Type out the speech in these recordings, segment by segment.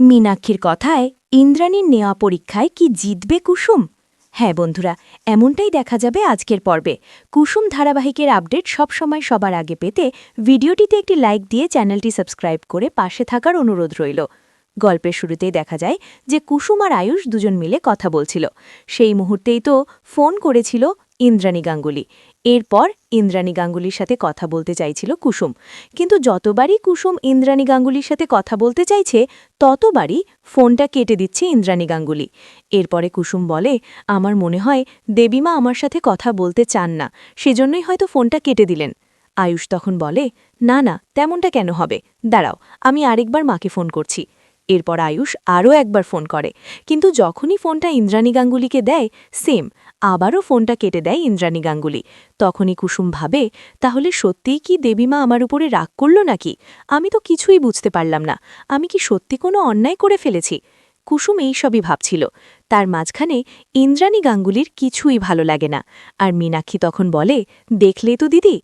মীনাক্ষীর কথায় ইন্দ্রাণীর নেওয়া পরীক্ষায় কি জিতবে কুসুম? হ্যাঁ বন্ধুরা, এমনটাই দেখা যাবে আজকের পর্বে। কুসুম ধারাবাহিকের আপডেট সবসময় সবার আগে পেতে ভিডিওটিতে একটি লাইক দিয়ে চ্যানেলটি সাবস্ক্রাইব করে পাশে থাকার অনুরোধ রইল। গল্পের শুরুতেই দেখা যায় যে কুসুম আর আয়ুষ দুজন মিলে কথা বলছিল। সেই মুহূর্তেই তো ফোন করেছিল ইন্দ্রাণী গাঙ্গুলি। এরপর ইন্দ্রাণী গাঙ্গুলির সাথে কথা বলতে চাইছিল কুসুম। কিন্তু যতবারই কুসুম ইন্দ্রাণী গাঙ্গুলির সাথে কথা বলতে চাইছে, ততবারই ফোনটা কেটে দিচ্ছে ইন্দ্রাণী গাঙ্গুলি। এরপরে কুসুম বলে, আমার মনে হয় দেবীমা আমার সাথে কথা বলতে চান না, সেজন্যই হয়তো ফোনটা কেটে দিলেন। আয়ুষ তখন বলে, না না, তেমনটা কেন হবে? দাঁড়াও, আমি আরেকবার মাকে ফোন করছি। এরপর আয়ুষ আরও একবার ফোন করে। কিন্তু যখনই ফোনটা ইন্দ্রাণী গাঙ্গুলিকে দেয় সেম আবারও ফোনটা কেটে দেয় ইন্দ্রাণী গাঙ্গুলি। তখনই কুসুম ভাবে, তাহলে সত্যিই কি দেবীমা আমার উপরে রাগ করল নাকি? আমি তো কিছুই বুঝতে পারলাম না। আমি কি সত্যি কোনো অন্যায় করে ফেলেছি? কুসুম এই সবই ভাবছিল। তার মাঝখানে ইন্দ্রাণী গাঙ্গুলির কিছুই ভালো লাগে না। আর মীনাক্ষী তখন বলে, দেখলে তো দিদি,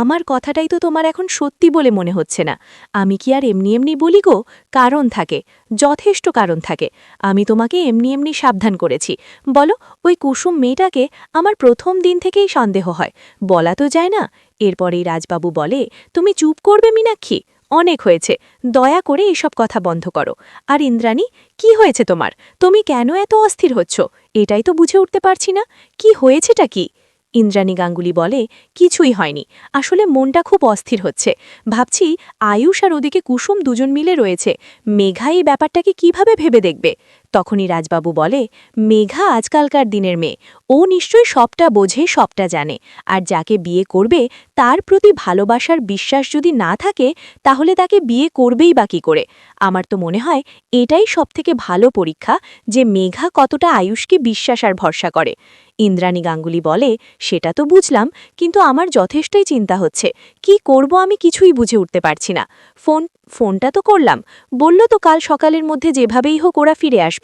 আমার কথাটাই তো তোমার এখন সত্যি বলে মনে হচ্ছে না। আমি কি আর এমনি এমনি বলি গো? কারণ থাকে, যথেষ্ট কারণ থাকে। আমি তোমাকে এমনি এমনি সাবধান করেছি। বলো, ওই কুসুম মেয়েটাকে আমার প্রথম দিন থেকেই সন্দেহ হয়। বলা তো যায় না। এরপরেই রাজবাবু বলে, তুমি চুপ করবে মীনাক্ষী? অনেক হয়েছে। দয়া করে এসব কথা বন্ধ করো। আর ইন্দ্রাণী, কি হয়েছে তোমার? তুমি কেন এত অস্থির হচ্ছ? এটাই তো বুঝে উঠতে পারছি না। কি হয়েছেটা কি? ইন্দ্রাণী গাঙ্গুলি বলে, কিছুই হয়নি। আসলে মনটা খুব অস্থির হচ্ছে। ভাবছি আয়ুষ আর ওদিকে কুসুম দুজন মিলে রয়েছে। মেঘা এই ব্যাপারটাকে কীভাবে ভেবে দেখবে? তখনই রাজবাবু বলে, মেঘা আজকালকার দিনের মেয়ে। ও নিশ্চয়ই সবটা বোঝে, সবটা জানে। আর যাকে বিয়ে করবে, তার প্রতি ভালোবাসার বিশ্বাস যদি না থাকে, তাহলে তাকে বিয়ে করবেই বা কী করে? আমার তো মনে হয়, এটাই সবথেকে ভালো পরীক্ষা যে মেঘা কতটা আয়ুষকে বিশ্বাস আর ভরসা করে। ইন্দ্রাণী গাঙ্গুলি বলে, সেটা তো বুঝলাম, কিন্তু আমার যথেষ্টই চিন্তা হচ্ছে। কি করব আমি কিছুই বুঝে উঠতে পারছি না। ফোন, ফোনটা তো করলাম। বলল তো কাল সকালের মধ্যে যেভাবেই হোক ওরা ফিরে আসবে।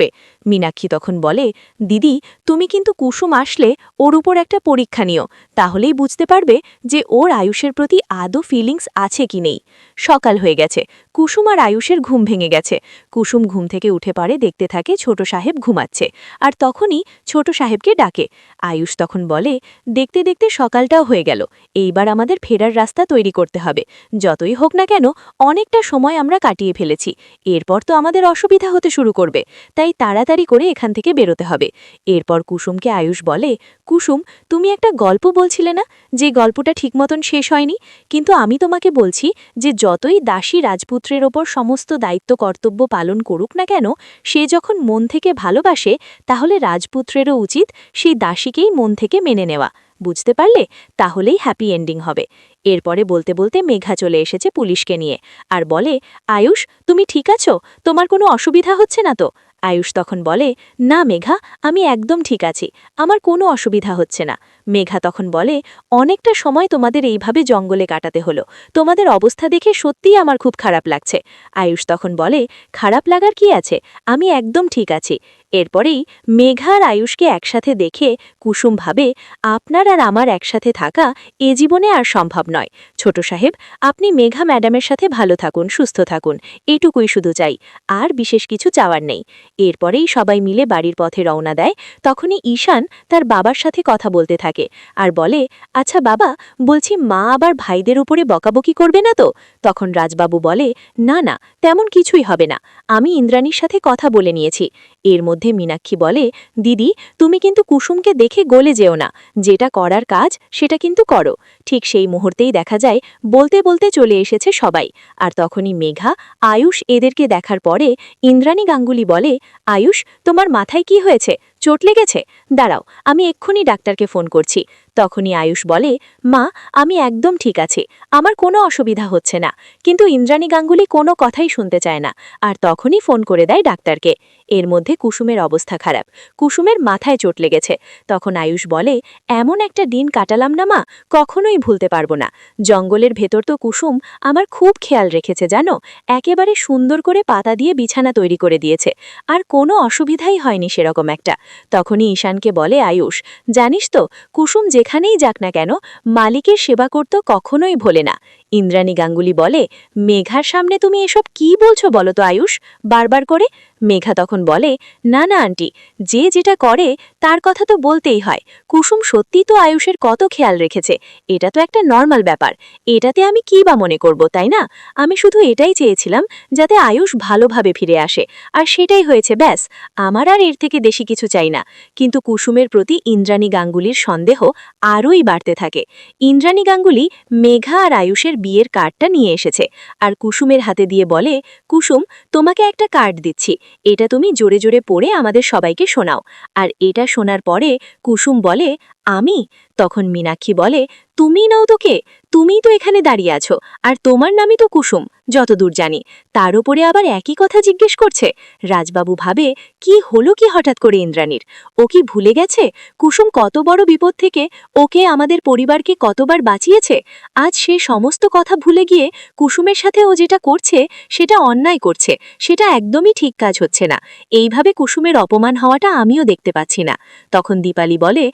মীনাক্ষী তখন বলে, দিদি, তুমি কিন্তু কুসুম আসলে ওর উপর একটা পরীক্ষা নিও। তাহলেই বুঝতে পারবে যে ওর আয়ুষের প্রতি আদৌ ফিলিংস আছে কি নেই। সকাল হয়ে গেছে। কুসুম আর আয়ুষের ঘুম ভেঙে গেছে। কুসুম ঘুম থেকে উঠে পড়ে, দেখতে থাকে ছোট সাহেব ঘুমাচ্ছে। আর তখনই ছোট সাহেবকে ডাকে। আয়ুষ তখন বলে, দেখতে দেখতে সকালটাও হয়ে গেল। এইবার আমাদের ফেরার রাস্তা তৈরি করতে হবে। যতই হোক না কেন, অনেকটা সময় আমরা কাটিয়ে ফেলেছি। এরপর তো আমাদের অসুবিধা হতে শুরু করবে। তাই তাড়াতাড়ি করে এখান থেকে বেরোতে হবে। এরপর কুসুমকে আয়ুষ বলে, কুসুম, তুমি একটা গল্প বলছিলে না? যে গল্পটা ঠিক মতন শেষ হয়নি? কিন্তু আমি তোমাকে বলছি যে যতই দাসী রাজপুত্রের ওপর সমস্ত দায়িত্ব কর্তব্য পালন করুক না কেন, সে যখন মন থেকে ভালোবাসে, তাহলে রাজপুত্রেরও উচিত সেই দাসীকেই মন থেকে মেনে নেওয়া। বুঝতে পারলে? তাহলেই হ্যাপি এন্ডিং হবে। এরপরে বলতে বলতে মেঘা চলে এসেছে পুলিশকে নিয়ে। আর বলে, আয়ুষ, তুমি ঠিক আছো? তোমার কোনো অসুবিধা হচ্ছে না তো? আয়ুষ তখন বলে, না মেঘা, আমি একদম ঠিক আছি, আমার কোনো অসুবিধা হচ্ছে না। মেঘা তখন বলে, অনেকটা সময় তোমাদের এইভাবে জঙ্গলে কাটাতে হলো। তোমাদের অবস্থা দেখে সত্যিই আমার খুব খারাপ লাগছে। আয়ুষ তখন বলে, খারাপ লাগার কি আছে? আমি একদম ঠিক আছি। এরপরেই মেঘা আর আয়ুষকে একসাথে দেখে কুসুম ভাবে, আপনার আর আমার একসাথে থাকা এ জীবনে আর সম্ভব নয়। ছোট সাহেব, আপনি মেঘা ম্যাডামের সাথে ভালো থাকুন, সুস্থ থাকুন। এটুকুই শুধু চাই। আর বিশেষ কিছু চাওয়ার নেই। এরপরেই সবাই মিলে বাড়ির পথে রওনা দেয়। তখনই ঈশান তার বাবার সাথে কথা বলতে থাকে আর বলে আচ্ছা বাবা, বলছি মা আবার ভাইদের উপরে বকাবকি করবে না তো? তখন রাজবাবু বলে, না না, তেমন কিছুই হবে না। আমি ইন্দ্রাণীর সাথে কথা বলে নিয়েছি। এর মধ্যে মীনাক্ষী বলে, দিদি, তুমি কিন্তু কুসুমকে দেখে গলে যেও না। যেটা করার কাজ, সেটা কিন্তু করো। ঠিক সেই মুহূর্তেই দেখা যায়, বলতে বলতে চলে এসেছে সবাই। আর তখনই মেঘা, আয়ুষ এদেরকে দেখার পরে ইন্দ্রাণী গাঙ্গুলি বলে আয়ুষ তোমার মাথায় কি হয়েছে? চোট লেগেছে? দাঁড়াও আমি এক্ষুনি ডাক্তারকে ফোন করছি। তখনই আয়ুষ বলে, মা, আমি একদম ঠিক আছি। আমার কোনো অসুবিধা হচ্ছে না। কিন্তু ইন্দ্রাণী গাঙ্গুলি কোনো কথাই শুনতে চায় না। আর তখনই ফোন করে দেয় ডাক্তারকে। এর মধ্যে কুসুমের অবস্থা খারাপ। কুসুমের মাথায় চোট লেগেছে। তখন আয়ুষ বলে, এমন একটা দিন কাটালাম না মা, কখনোই ভুলতে পারব না। জঙ্গলের ভেতর তো কুসুম আমার খুব খেয়াল রেখেছে, জানো? একেবারে সুন্দর করে পাতা দিয়ে বিছানা তৈরি করে দিয়েছে। আর কোনো অসুবিধাই হয়নি সেরকম একটা। তখনই ঈশানকে বলে, আয়ুষ, জানিস তো, কুসুম যেখানেই যাক না কেন মালিকের সেবা করত কখনোই ভোলে না। ইন্দ্রাণী গাঙ্গুলি বলে, মেঘার সামনে তুমি এসব কি বলছো বলো তো আয়ুষ? বারবার করে। মেঘা তখন বলে, না না আন্টি, যে যেটা করে তার কথা তো বলতেই হয়। কুসুম সত্যি তো আয়ুষের কত খেয়াল রেখেছে। এটা তো একটা নর্মাল ব্যাপার। এটাতে আমি কি বা মনে করব, তাই না? আমি শুধু এটাই চেয়েছিলাম যাতে আয়ুষ ভালোভাবে ফিরে আসে। আর সেটাই হয়েছে, ব্যাস। আমার আর এর থেকে বেশি কিছু চাই না। কিন্তু কুসুমের প্রতি ইন্দ্রাণী গাঙ্গুলির সন্দেহ আরোই বাড়তে থাকে। ইন্দ্রাণী গাঙ্গুলি, মেঘা আর আয়ুষের বিয়ের কার্ডটা নিয়ে এসেছে। আর কুসুমের হাতে দিয়ে বলে, কুসুম, তোমাকে একটা কার্ড দিচ্ছি। এটা তুমি জোরে জোরে পড়ে আমাদের সবাইকে শোনাও। আর এটা শোনার পরে কুসুম বলে আমি? তখন মীনাক্ষী বলে তুমি নও তো কে তুমিই তো এখানে দাঁড়িয়ে আছো, আর তোমার নামই তো কুসুম, যতদূর জানি। তার উপরে আবার একই কথা জিজ্ঞেস করছে। রাজবাবু ভাবে, কি হলো কি হঠাৎ করে ইন্দ্রাণীর? ও কি ভুলে গেছে? কুসুম কত বড় বিপদ থেকে ওকে আমাদের পরিবারকে কতবার বাঁচিয়েছে? আজ সে সমস্ত কথা ভুলে গিয়ে কুসুমের সাথে ও যেটা করছে, সেটা অন্যায় করছে। সেটা একদমই ঠিক কাজ হচ্ছে না। এইভাবে কুসুমের অপমান হওয়াটা আমিও দেখতে পাচ্ছি না। তখন দীপালি বলে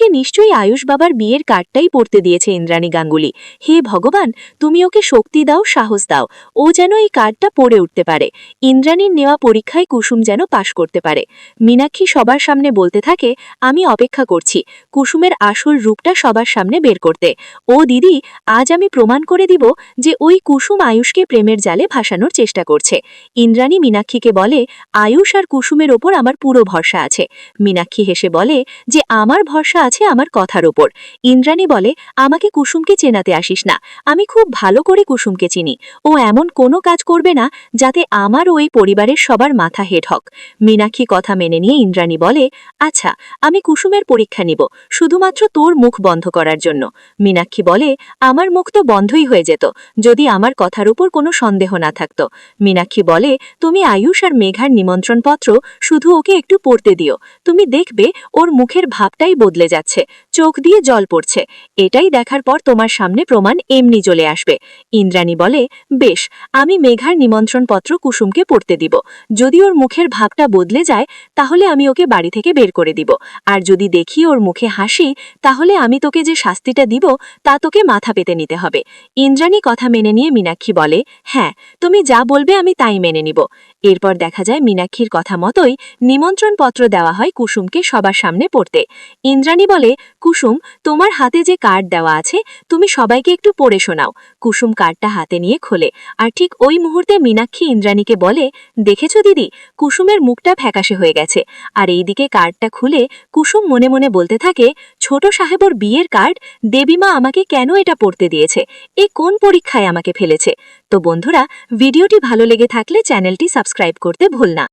কুসুমকে নিশ্চয়ই আয়ুষ বাবার বিয়ের কার্ডটাই পড়তে দিয়েছে ইন্দ্রাণী গাঙ্গুলি। হে ভগবান, তুমি ওকে শক্তি দাও, সাহস দাও। ও যেন এই কার্ডটা পড়ে উঠতে পারে। ইন্দ্রাণীর নেওয়া পরীক্ষায় কুসুম যেন পাশ করতে পারে। মীনাক্ষী সবার সামনে বলতে থাকে, আমি অপেক্ষা করছি। কুসুমের আসল রূপটা সবার সামনে বের করতে। ও দিদি, আজ আমি প্রমাণ করে দিব যে ওই কুসুম আয়ুষকে প্রেমের জালে ভাসানোর চেষ্টা করছে। ইন্দ্রাণী মীনাক্ষীকে বলে, আয়ুষ আর কুসুমের ওপর আমার পুরো ভরসা আছে। মীনাক্ষী হেসে বলে, যে আমার ভরসা আছে আমার কথার ওপর ইন্দ্রাণী বলে, আমাকে কুসুমকে চেনাতে আসিস না। আমি খুব ভালো করে কুসুমকে চিনি। ও এমন কোনো কাজ করবে না যাতে আমার ওই পরিবারের সবার মাথা হেড হক। মীনাক্ষী কথা মেনে নিয়ে ইন্দ্রাণী বলে আচ্ছা আমি কুসুমের পরীক্ষা নিব, শুধুমাত্র তোর মুখ বন্ধ করার জন্য। মীনাক্ষী বলে, আমার মুখ তো বন্ধই হয়ে যেত, যদি আমার কথার উপর কোনো সন্দেহ না থাকত। মীনাক্ষী বলে, তুমি আয়ুষ আর মেঘার নিমন্ত্রণপত্র শুধু ওকে একটু পড়তে দিও। তুমি দেখবে ওর মুখের ভাবটাই বদলে যাচ্ছে। চোখ দিয়ে জল পড়ছে। এটাই দেখার পর তোমার সামনে প্রমাণ এমনি চলে আসবে। ইন্দ্রাণী বলে, বেশ, আমি মেঘার নিমন্ত্রণপত্র কুসুমকে পড়তে দিব। যদি ওর মুখের ভাবটা বদলে যায়, তাহলে আমি ওকে বাড়ি থেকে বের করে দিব। আর যদি দেখি ওর মুখে হাসি, তাহলে আমি তোকে যে শাস্তিটা দিব, তা তোকে মাথা পেতে নিতে হবে। ইন্দ্রাণী কথা মেনে নিয়ে মীনাক্ষী বলে হ্যাঁ তুমি যা বলবে আমি তাই মেনে নিব। এরপর দেখা যায় মীনাক্ষীর কথা মতোই নিমন্ত্রণপত্র দেওয়া হয় কুসুমকে সবার সামনে পড়তে। ইন্দ্রাণী বলে, কুসুম, তোমার হাতে যে কার্ড দেওয়া আছে, তুমি সবাইকে একটু পড়ে শোনাও। কুসুম কার্ডটা হাতে নিয়ে খোলে। আর ঠিক ওই মুহূর্তে মীনাক্ষী ইন্দ্রাণীকে বলে, দেখেছ দিদি, কুসুমের মুখটা ফ্যাকাশে হয়ে গেছে। আর এইদিকে কার্ডটা খুলে কুসুম মনে মনে বলতে থাকে, ছোট সাহেবর বিয়ের কার্ড, দেবীমা আমাকে কেন এটা পড়তে দিয়েছে? এ কোন পরীক্ষায় আমাকে ফেলেছে? তো বন্ধুরা ভিডিওটি ভালো লেগে থাকলে চ্যানেলটি সাবস্ক্রাইব করতে ভুল না